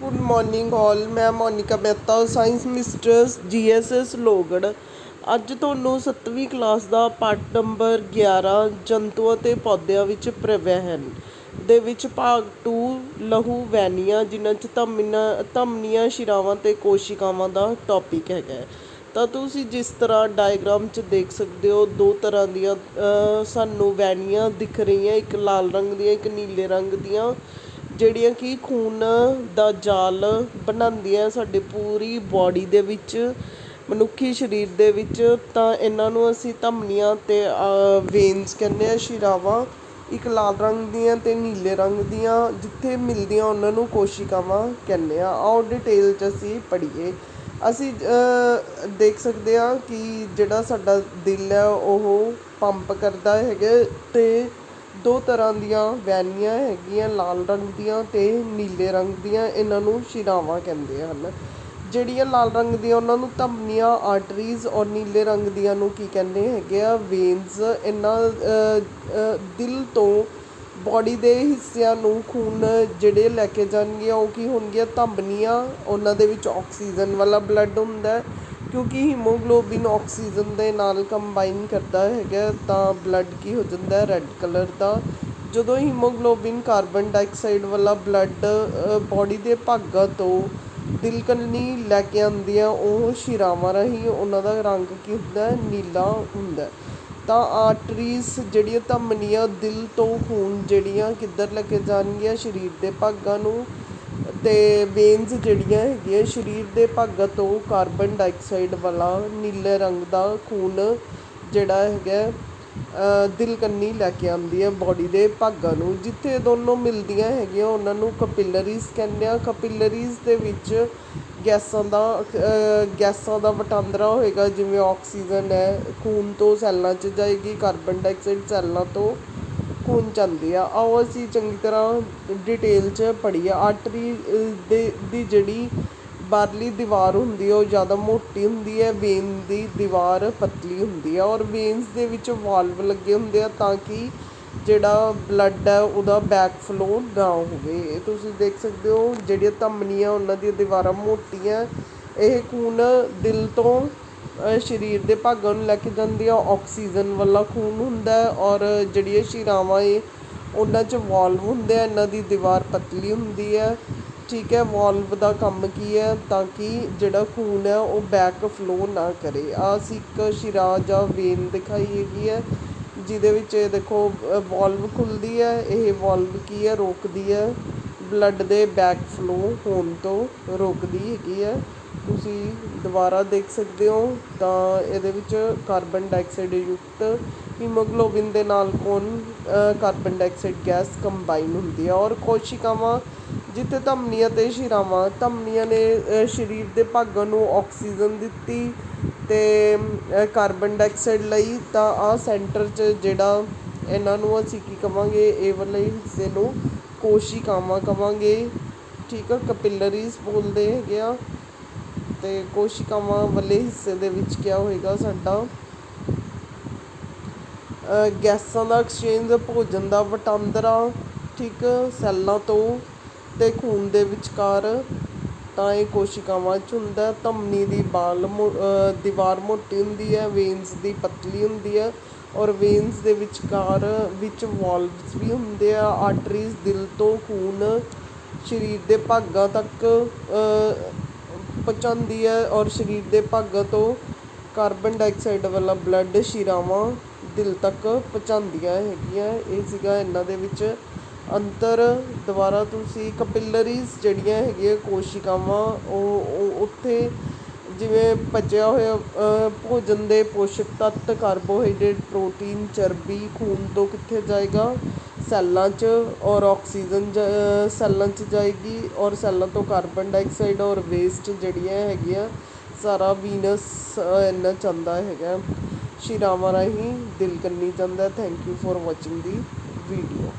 Good morning all ਮੈਂ Monika Mehta science mistress GSS ਲੋਗੜ ਅੱਜ ਤੁਹਾਨੂੰ 7ਵੀਂ ਕਲਾਸ ਦਾ ਪਾਠ ਨੰਬਰ 11 ਜੰਤੂਆਂ ਅਤੇ ਪੌਦਿਆਂ ਵਿੱਚ ਪ੍ਰਵਹਿਨ ਦੇ ਵਿੱਚ ਭਾਗ 2 ਲਹੂ ਵੈਨੀਆਂ ਜਿਨ੍ਹਾਂ 'ਚ ਧਮਨੀਆਂ ਧਮਨੀਆਂ, ਸ਼ਿਰਾਵਾਂ ਤੇ ਕੋਸ਼ਿਕਾਵਾਂ ਦਾ ਟੌਪਿਕ ਹੈਗਾ ਤਾਂ ਤੁਸੀਂ ਜਿਸ ਤਰ੍ਹਾਂ ਡਾਇਗਰਾਮ 'ਚ ਦੇਖ ਸਕਦੇ ਹੋ, ਦੋ ਤਰ੍ਹਾਂ ਦੀਆਂ ਸਾਨੂੰ ਵੈਨੀਆਂ ਦਿਖ ਰਹੀਆਂ, ਇੱਕ ਲਾਲ ਰੰਗ ਦੀਆਂ, ਇੱਕ ਨੀਲੇ ਰੰਗ ਦੀਆਂ। ਜਿਹੜੀਆਂ ਕਿ ਖੂਨ ਦਾ ਜਾਲ ਬਣਾਉਂਦੀਆਂ ਸਾਡੇ ਪੂਰੀ ਬਾਡੀ ਦੇ ਵਿੱਚ, ਮਨੁੱਖੀ ਸਰੀਰ ਦੇ ਵਿੱਚ, ਤਾਂ ਇਹਨਾਂ ਨੂੰ ਅਸੀਂ ਧਮਨੀਆਂ ਅਤੇ ਵੇਨਸ ਕਹਿੰਦੇ ਹਾਂ ਸ਼ਿਰਾਵਾਂ, ਇੱਕ ਲਾਲ ਰੰਗ ਦੀਆਂ ਅਤੇ ਨੀਲੇ ਰੰਗ ਦੀਆਂ, ਜਿੱਥੇ ਮਿਲਦੀਆਂ ਉਹਨਾਂ ਨੂੰ ਕੋਸ਼ਿਕਾਵਾਂ ਕਹਿੰਦੇ ਹਾਂ ਆਓ ਡਿਟੇਲ 'ਚ ਅਸੀਂ ਪੜ੍ਹੀਏ। ਅਸੀਂ ਦੇਖ ਸਕਦੇ ਹਾਂ ਕਿ ਜਿਹੜਾ ਸਾਡਾ ਦਿਲ ਹੈ, ਉਹ ਪੰਪ ਕਰਦਾ ਹੈਗਾ ਅਤੇ ਦੋ ਤਰ੍ਹਾਂ ਦੀਆਂ ਵੈਨੀਆਂ ਹੈਗੀਆਂ, ਲਾਲ ਰੰਗ ਦੀਆਂ ਤੇ ਨੀਲੇ ਰੰਗ ਦੀਆਂ, ਇਹਨਾਂ ਨੂੰ ਸ਼ਿਰਾਵਾਂ ਕਹਿੰਦੇ ਹਨ। ਜਿਹੜੀਆਂ ਲਾਲ ਰੰਗ ਦੀਆਂ, ਉਹਨਾਂ ਨੂੰ ਧਮਨੀਆਂ ਆਰਟਰੀਜ਼ ਔਰ ਨੀਲੇ ਰੰਗ ਦੀਆਂ ਨੂੰ ਕੀ ਕਹਿੰਦੇ ਹੈਗੇ ਆ? ਵੇਨਸ ਇਹਨਾਂ ਦਿਲ ਤੋਂ ਬੋਡੀ ਦੇ ਹਿੱਸਿਆਂ ਨੂੰ ਖੂਨ ਜਿਹੜੇ ਲੈ ਕੇ ਜਾਣਗੀਆਂ, ਉਹ ਕੀ ਹੋਣਗੀਆਂ? ਧਮਨੀਆਂ, ਉਹਨਾਂ ਦੇ ਵਿੱਚ ਆਕਸੀਜਨ ਵਾਲਾ ਬਲੱਡ ਹੁੰਦਾ ਕਿਉਂਕਿ ਹੀਮੋਗਲੋਬਿਨ ਆਕਸੀਜਨ ਦੇ ਨਾਲ ਕੰਬਾਈਨ ਕਰਦਾ ਹੈਗਾ, ਤਾਂ ਬਲੱਡ ਕੀ ਹੋ ਜਾਂਦਾ ਰੈੱਡ ਕਲਰ ਦਾ ਜਦੋਂ ਹੀਮੋਗਲੋਬਿਨ ਕਾਰਬਨ ਡਾਈਆਕਸਾਈਡ ਵਾਲਾ ਬਲੱਡ ਬੋਡੀ ਦੇ ਭਾਗਾਂ ਤੋਂ ਦਿਲ ਕੰਨੀ ਲੈ ਕੇ ਆਉਂਦੀ ਆ ਉਹ ਸ਼ਿਰਾਵਾਂ ਰਾਹੀਂ ਉਹਨਾਂ ਦਾ ਰੰਗ ਕੀ ਹੁੰਦਾ ਨੀਲਾ ਹੁੰਦਾ ਤਾਂ ਆਰਟਰੀਜ਼ ਜਿਹੜੀਆਂ ਧਮਨੀਆਂ ਦਿਲ ਤੋਂ ਖੂਨ ਜਿਹੜੀਆਂ ਕਿੱਧਰ ਲੈ ਕੇ ਜਾਣਗੀਆਂ? ਸਰੀਰ ਦੇ ਭਾਗਾਂ ਨੂੰ। ਅਤੇ ਵੇਨਸ ਜਿਹੜੀਆਂ ਹੈਗੀਆਂ ਸਰੀਰ ਦੇ ਭਾਗਾਂ ਤੋਂ ਕਾਰਬਨ ਡਾਈਆਕਸਾਈਡ ਵਾਲਾ ਨੀਲੇ ਰੰਗ ਦਾ ਖੂਨ ਜਿਹੜਾ ਹੈਗਾ ਅ, ਦਿਲ ਕੰਨੀ ਲੈ ਕੇ ਆਉਂਦੀ ਹੈ ਬਾਡੀ ਦੇ ਭਾਗਾਂ ਨੂੰ ਜਿੱਥੇ ਦੋਨੋਂ ਮਿਲਦੀਆਂ ਹੈਗੀਆਂ ਉਹਨਾਂ ਨੂੰ ਕਪਿਲਰੀਜ਼ ਕਹਿੰਦੇ ਆ। ਕਪਿਲਰੀਜ਼ ਦੇ ਵਿੱਚ ਗੈਸਾਂ ਦਾ ਗੈਸਾਂ ਦਾ ਵਟਾਂਦਰਾ ਹੋਏਗਾ ਜਿਵੇਂ ਆਕਸੀਜਨ ਹੈ ਖੂਨ ਤੋਂ ਸੈੱਲਾਂ 'ਚ ਜਾਏਗੀ ਕਾਰਬਨ ਡਾਈਆਕਸਾਈਡ ਸੈੱਲਾਂ ਤੋਂ। ਖੂਨ ਜਾਂਦੀ ਆ। ਆਓ ਅਸੀਂ ਚੰਗੀ ਤਰ੍ਹਾਂ ਡਿਟੇਲ 'ਚ ਪੜ੍ਹੀਏ। ਆਰਟਰੀ ਅ, ਦੇ ਦੀ ਜਿਹੜੀ ਬਾਹਰਲੀ ਦੀਵਾਰ ਹੁੰਦੀ ਉਹ ਜ਼ਿਆਦਾ ਮੋਟੀ ਹੁੰਦੀ ਹੈ ਵੇਨ ਦੀ ਦੀਵਾਰ ਪਤਲੀ ਹੁੰਦੀ ਆ ਔਰ ਵੇਨਸ ਦੇ ਵਿੱਚ ਵਾਲਵ ਲੱਗੇ ਹੁੰਦੇ ਆ ਤਾਂ ਕਿ ਜਿਹੜਾ ਬਲੱਡ ਹੈ ਉਹਦਾ ਬੈਕ ਫਲੋ ਨਾ ਹੋਵੇ। ਇਹ ਤੁਸੀਂ ਦੇਖ ਸਕਦੇ ਹੋ ਜਿਹੜੀਆਂ ਧਮਨੀਆਂ ਉਹਨਾਂ ਦੀਆਂ ਦੀਵਾਰਾਂ ਮੋਟੀਆਂ। ਇਹ ਖੂਨ ਦਿਲ ਤੋਂ ਸਰੀਰ ਦੇ ਭਾਗਾਂ ਨੂੰ ਲੈ ਕੇ ਜਾਂਦੀ ਆ, ਆਕਸੀਜਨ ਵਾਲਾ ਖੂਨ ਹੁੰਦਾ ਔਰ ਜਿਹੜੀਆਂ ਸ਼ਿਰਾਵਾਂ ਏ, ਉਹਨਾਂ 'ਚ ਵਾਲਵ ਹੁੰਦੇ ਆ, ਇਹਨਾਂ ਦੀ ਦੀਵਾਰ ਪਤਲੀ ਹੁੰਦੀ ਹੈ ਠੀਕ ਹੈ, ਵਾਲਵ ਦਾ ਕੰਮ ਕੀ ਹੈ ਤਾਂ ਕਿ ਜਿਹੜਾ ਖੂਨ ਹੈ ਉਹ ਬੈਕ ਫਲੋ ਨਾ ਕਰੇ। ਆ ਅਸੀਂ ਇੱਕ ਸ਼ਿਰਾ ਜਾਂ ਵੇਨ ਦਿਖਾਈ ਹੈਗੀ ਹੈ ਜਿਹਦੇ ਵਿੱਚ ਇਹ ਦੇਖੋ ਵਾਲਵ ਖੁੱਲਦੀ ਹੈ ਇਹ ਵਾਲਵ ਕੀ ਹੈ ਰੋਕਦੀ ਹੈ ਬਲੱਡ ਦੇ ਬੈਕ ਫਲੋ ਹੋਣ ਤੋਂ ਰੋਕਦੀ ਹੈਗੀ ਹੈ ਤੁਸੀਂ ਦੁਬਾਰਾ ਦੇਖ ਸਕਦੇ ਹੋ, ਤਾਂ ਇਹਦੇ ਵਿੱਚ ਕਾਰਬਨ ਡਾਈਆਕਸਾਈਡ ਯੁਕਤ ਹੀਮੋਗਲੋਬਿਨ ਦੇ ਨਾਲ ਕੌਣ ਕਾਰਬਨ ਡਾਈਆਕਸਾਈਡ ਗੈਸ ਕੰਬਾਈਨ ਹੁੰਦੀ ਹੈ ਔਰ ਕੋਸ਼ਿਕਾਵਾਂ ਜਿੱਥੇ ਧਮਨੀਆਂ ਅਤੇ ਸ਼ਿਰਾਵਾਂ, ਧਮਨੀਆਂ ਨੇ ਸਰੀਰ ਦੇ ਭਾਗਾਂ ਨੂੰ ਆਕਸੀਜਨ ਦਿੱਤੀ ਅਤੇ ਕਾਰਬਨ ਡਾਈਆਕਸਾਈਡ ਲਈ, ਤਾਂ ਆਹ ਸੈਂਟਰ 'ਚ ਜਿਹੜਾ ਇਹਨਾਂ ਨੂੰ ਅਸੀਂ ਕੀ ਕਵਾਂਗੇ, ਇਹ ਵਾਲੇ ਹਿੱਸੇ ਨੂੰ ਕੋਸ਼ਿਕਾਵਾਂ ਕਵਾਂਗੇ। ਠੀਕ ਆ, ਕਪਿਲਰੀਜ਼ ਬੋਲਦੇ ਹੈਗੇ ਆ। ਅਤੇ ਕੋਸ਼ਿਕਾਵਾਂ ਵਾਲੇ ਹਿੱਸੇ ਦੇ ਵਿੱਚ ਕੀ ਹੋਏਗਾ ਸਾਡਾ ਗੈਸਾਂ ਦਾ ਐਕਸਚੇਂਜ ਭੋਜਨ ਦਾ ਵਟਾਂਦਰਾ, ਠੀਕ, ਸੈੱਲਾਂ ਤੋਂ ਅਤੇ ਖੂਨ ਦੇ ਵਿਚਕਾਰ, ਤਾਂ ਇਹ ਕੋਸ਼ਿਕਾਵਾਂ 'ਚ ਹੁੰਦਾ ਧਮਨੀ ਦੀ ਬਾਲ ਮੋ- ਦੀਵਾਰ ਮੋਟੀ ਹੁੰਦੀ ਹੈ ਵੇਨਸ ਦੀ ਪਤਲੀ ਹੁੰਦੀ ਹੈ ਔਰ ਵੇਨਸ ਦੇ ਵਿਚਕਾਰ ਵਿੱਚ ਵਾਲਵਸ ਵੀ ਹੁੰਦੇ ਆ ਆਰਟਰੀਜ਼ ਦਿਲ ਤੋਂ ਖੂਨ, ਸਰੀਰ ਦੇ ਭਾਗਾਂ ਤੱਕ ਪਹੁੰਚਾਉਂਦੀ ਹੈ ਔਰ ਸਰੀਰ ਦੇ ਭਾਗਾਂ ਤੋਂ ਕਾਰਬਨ ਡਾਈਆਕਸਾਈਡ ਵਾਲਾ ਬਲੱਡ ਸ਼ਿਰਾਵਾਂ ਦਿਲ ਤੱਕ ਪਹੁੰਚਾਉਂਦੀਆਂ ਹੈਗੀਆਂ। ਇਹ ਸੀਗਾ ਇਹਨਾਂ ਦੇ ਵਿੱਚ ਅੰਤਰ ਦੁਬਾਰਾ ਤੁਸੀਂ ਕਪਿਲਰੀਜ਼ ਜਿਹੜੀਆਂ ਹੈਗੀਆਂ, ਕੋਸ਼ਿਕਾਵਾਂ, ਉਹ ਉੱਥੇ ਜਿਵੇਂ ਪਚਿਆ ਹੋਇਆ ਭੋਜਨ ਦੇ ਪੋਸ਼ਕ ਤੱਤ, ਕਾਰਬੋਹਾਈਡਰੇਟ, ਪ੍ਰੋਟੀਨ, ਚਰਬੀ, ਖੂਨ ਤੋਂ ਕਿੱਥੇ ਜਾਏਗਾ? ਸੈੱਲਾਂ 'ਚ ਔਰ ਆਕਸੀਜਨ ਜ- ਸੈੱਲਾਂ 'ਚ ਜਾਏਗੀ ਔਰ ਸੈੱਲਾਂ ਤੋਂ ਕਾਰਬਨ ਡਾਈਆਕਸਾਈਡ ਔਰ ਵੇਸਟ ਜਿਹੜੀਆਂ ਹੈਗੀਆਂ, ਸਾਰਾ ਵੀਨਸ ਇੰਨਾ ਚੰਦਾ ਹੈਗਾ। ਸ਼ਿਰਾਵਾਂ ਰਾਹੀਂ ਦਿਲ ਕੰਨੀ ਜਾਂਦਾ। Thank you for watching the video